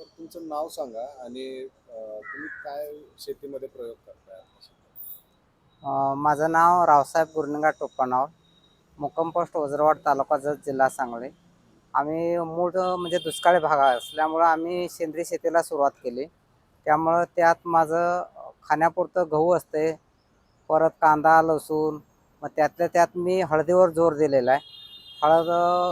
Sir तुमचं नाव सांगा आणि तुम्ही काय शेतीमध्ये प्रयोग करताय अ, माझं नाव रावसाहेब गुरनिंगा टोप्पानावर मुक्कम पोस्ट वज्रवाड तालुका जत जिल्हा सांगली. आम्ही मूळ म्हणजे दुष्काळी भाग असल्यामुळं आम्ही सेंद्रिय शेतीला सुरुवात केली. त्यामुळं त्यात माझं खाण्यापुरतं गहू असते परत कांदा लसूण मग त्यातल्या त्यात मी हळदीवर जोर दिलेला आहे. हळद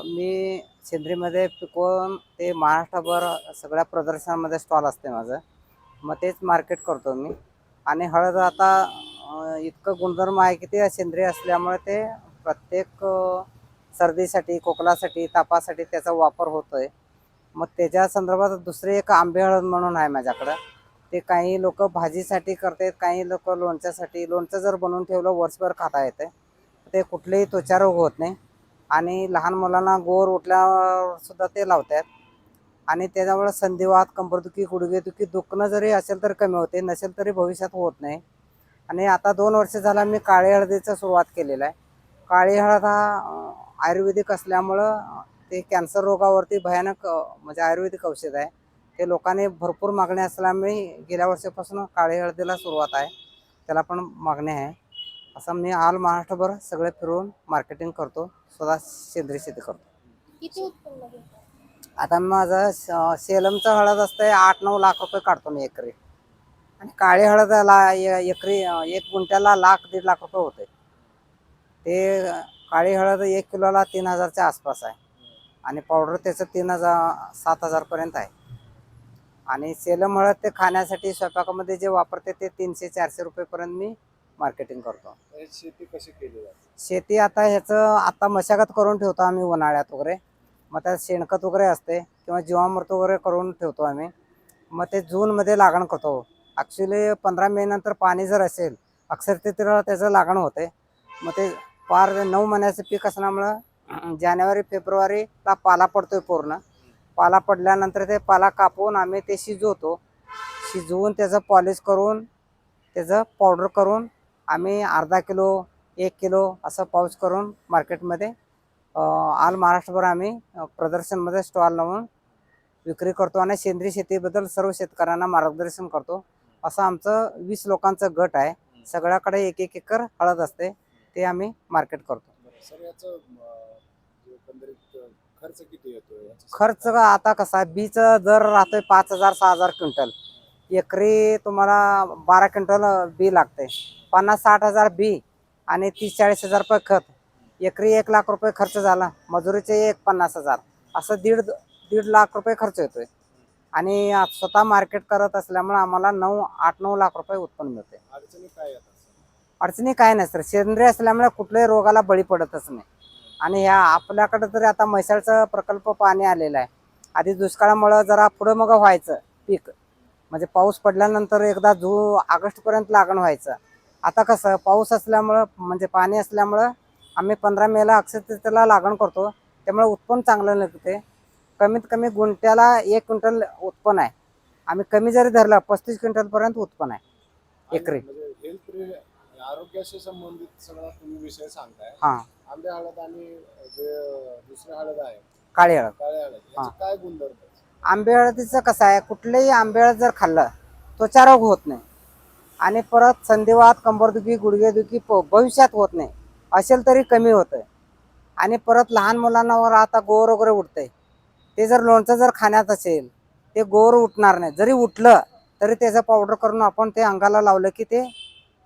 मी सेंद्रियमध्ये पिकवून ते महाराष्ट्रभर सगळ्या प्रदर्शनामध्ये स्टॉल असते माझं. मग तेच मार्केट करतो मी. आणि हळद आता इतकं गुणधर्म आहे की ते सेंद्रिय असल्यामुळे ते प्रत्येक सर्दीसाठी खोकलासाठी तापासाठी त्याचा वापर होतो आहे मग त्याच्या संदर्भात दुसरी एक आंबे हळद म्हणून आहे माझ्याकडं. ते काही लोक भाजीसाठी करतात काही लोक लोणच्यासाठी. लोणचं जर बनवून ठेवलं वर्षभर खाता येतं ते कुठलेही त्वचारोग होत नाही. आणि लहान मुलांना गोर उठल्यावर सुद्धा ते लावतात आणि त्याच्यामुळे संधिवात कंबरदुखी गुडघेदुखी दुखणं जरी असेल तर कमी होते नसेल तरी भविष्यात होत नाही. आणि आता दोन वर्ष झाला मी काळी हळदीचा सुरुवात केलेलं आहे. काळी हळद हा आयुर्वेदिक असल्यामुळं ते कॅन्सर रोगावरती भयानक म्हणजे आयुर्वेदिक औषध आहे. ते लोकांनी भरपूर मागणी असल्यामुळे गेल्या वर्षापासून काळी हळदीला सुरुवात आहे. त्याला पण मागणी आहे. असं मी ऑल महाराष्ट्रभर सगळे फिरून मार्केटिंग करतो स्वतः सेंद्रिय शेती करतो. किती उत्पन्न घेतात आता माझं स- सेलमचं हळद असतंय आठ नऊ लाख रुपये काढतो मी एकरी. आणि काळी हळदला ए- एकरी अं, एक गुंठ्याला लाख दीड लाख रुपये होते ते अं, काळी हळद एक किलोला तीन हजारच्या आसपास आहे. आणि पावडर त्याचं तीन हजार सात हजारपर्यंत आहे. आणि सेलम हळद ते खाण्यासाठी स्वयंपाकामध्ये जे वापरते ते तीनशे चारशे रुपयेपर्यंत मी मार्केटिंग करतो. शेती कशी केली जाते? शेती आता ह्याचं आता मशागत करून ठेवतो आम्ही उन्हाळ्यात वगैरे. मग त्यात शेणखत वगैरे असते किंवा जीवामृत वगैरे करून ठेवतो आम्ही. मग ते जूनमध्ये लागण करतो. ॲक्च्युली पंधरा मे नंतर पाणी जर असेल अक्षर ते तर त्याचं लागण होते. मग ते पार नऊ महिन्याचं पीक असल्यामुळं जानेवारी फेब्रुवारीला पाला पडतोय पूर्ण. पाला पडल्यानंतर ते पाला कापून आम्ही ते शिजवतो. शिजवून त्याचं पॉलिश करून त्याचं पावडर करून आम्ही अर्धा किलो एक किलो असं पाऊच करून मार्केटमध्ये ऑल महाराष्ट्रभर आम्ही प्रदर्शनमध्ये स्टॉल लावून विक्री करतो आणि सेंद्रिय शेतीबद्दल सर्व शेतकऱ्यांना मार्गदर्शन करतो. असं आमचं वीस लोकांचं गट आहे. सगळ्याकडे एक एक एकर हळद असते. ते आम्ही मार्केट करतो. खर्च किती येतो याचं? खर्च आता कसा बीचं दर राहतोय पाच हजार सहा हजार क्विंटल. एकरी तुम्हाला बारा क्विंटल बी लागते पन्नास साठ हजार बी आणि तीस चाळीस हजार रुपये खत. एकरी एक लाख रुपये खर्च झाला. मजुरीचे एक पन्नास हजार. असं दीड दीड लाख रुपये खर्च येतोय. आणि स्वतः मार्केट करत असल्यामुळे आम्हाला नऊ आठ नऊ लाख रुपये उत्पन्न मिळते? अडचणी काय नाही सर. सेंद्रिय असल्यामुळे कुठल्याही रोगाला बळी पडतच नाही. आणि ह्या आपल्याकडे तरी आता म्हैसाळचा प्रकल्प पाणी आलेला आहे. आधी दुष्काळामुळं जरा पुढं मग व्हायचं पीक. म्हणजे पाऊस पडल्यानंतर एकदा जू ऑगस्टपर्यंत लागण व्हायचं. आता कसं पाऊस असल्यामुळं म्हणजे पाणी असल्यामुळं आम्ही पंधरा मेला अक्षरतेला लागण करतो. त्यामुळे उत्पन्न चांगलं निघते कमीत कमी गुंट्याला एक क्विंटल उत्पन्न आहे. आम्ही कमी जरी धरलं पस्तीस क्विंटलपर्यंत उत्पन्न आहे. एकरी. म्हणजे आरोग्याशी संबंधित सगळा तुम्ही विषय सांगताय. हां. आंबे हळद आणि जे दुसरे हळद आहे काळी हळद. काळे हळद. काय गुणधर्म? आंबे हळदीचं कसं आहे कुठलेही आंबे हळद जर खाल्लं त्वचा रोग होत नाही. आणि परत संधिवात कंबरदुखी गुडघेदुखी प- भविष्यात होत नाही. असेल तरी कमी होतं आणि परत लहान मुलांनावर आता गोर वगैरे उठतंय ते जर लोणचं जर खाण्यात असेल ते गोवर उठणार नाही. जरी उठलं तरी त्याचं पावडर करून आपण ते अंगाला लावलं की ते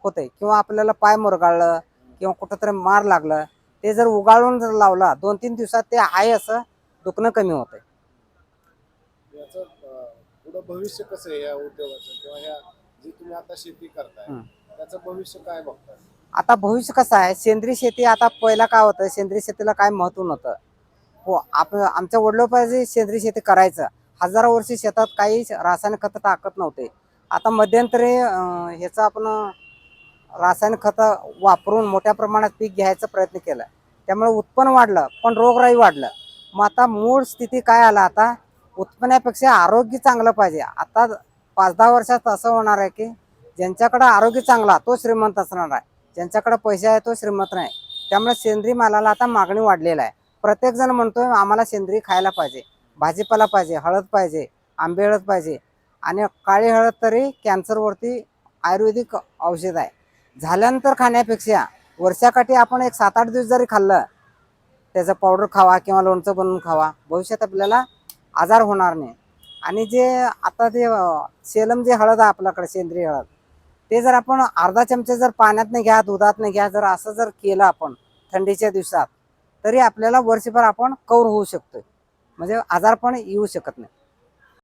होतंय. किंवा आपल्याला पाय मुरगाळलं किंवा कुठंतरी मार लागलं ते जर उगाळून जर लावला दोन तीन दिवसात ते आहे असं दुखणं कमी होतंय. भविष्य कसं आहे या उद्योगाचं? किंवा ह्या तुम्ही आता शेती करताय. त्याचं भविष्य काय बघताय? आता भविष्य कसं आहे? सेंद्रिय शेती आता पहिला काय होतं? सेंद्रिय शेतीला काय महत्त्व नव्हतं. हो आप आमच्या वडिलोपाशी सेंद्रिय शेती करायचं. हजारो वर्षी शेतात काही रासायनिक खतं टाकत नव्हते. आता मध्यंतरी ह्याचं आपण रासायनिक खतं वापरून मोठ्या प्रमाणात पीक घ्यायचा प्रयत्न केला. त्यामुळे उत्पन्न वाढलं पण रोगराई वाढलं. मग आता मूळ स्थिती काय आला आता? उत्पन्नापेक्षा आरोग्य चांगलं पाहिजे. आता पाच दहा वर्षात असं होणार आहे की ज्यांच्याकडे आरोग्य चांगला तो श्रीमंत असणार आहे. ज्यांच्याकडे पैसे आहे तो श्रीमंत नाही. त्यामुळे सेंद्रिय मालाला आता मागणी वाढलेला आहे. प्रत्येक जण म्हणतोय आम्हाला सेंद्रिय खायला पाहिजे. भाजीपाला पाहिजे हळद पाहिजे आंबे हळद पाहिजे. आणि काळी हळद तरी कॅन्सरवरती आयुर्वेदिक औषध आहे. झाल्यानंतर खाण्यापेक्षा वर्षाकाठी आपण एक सात आठ दिवस जरी खाल्लं त्याचं पावडर खावा किंवा लोणचं बनवून खावा भविष्यात आपल्याला आजार होणार नाही. आणि जे आता ते सेलम जे हळद आहे आपल्याकडे सेंद्रिय हळद ते जर आपण अर्धा चमचा जर पाण्यात घ्या दुधात घ्या जर असं जर केलं आपण थंडीच्या दिवसात तरी आपल्याला वर्षभर आपण कवर होऊ शकतोय. म्हणजे आजार पण येऊ शकत नाही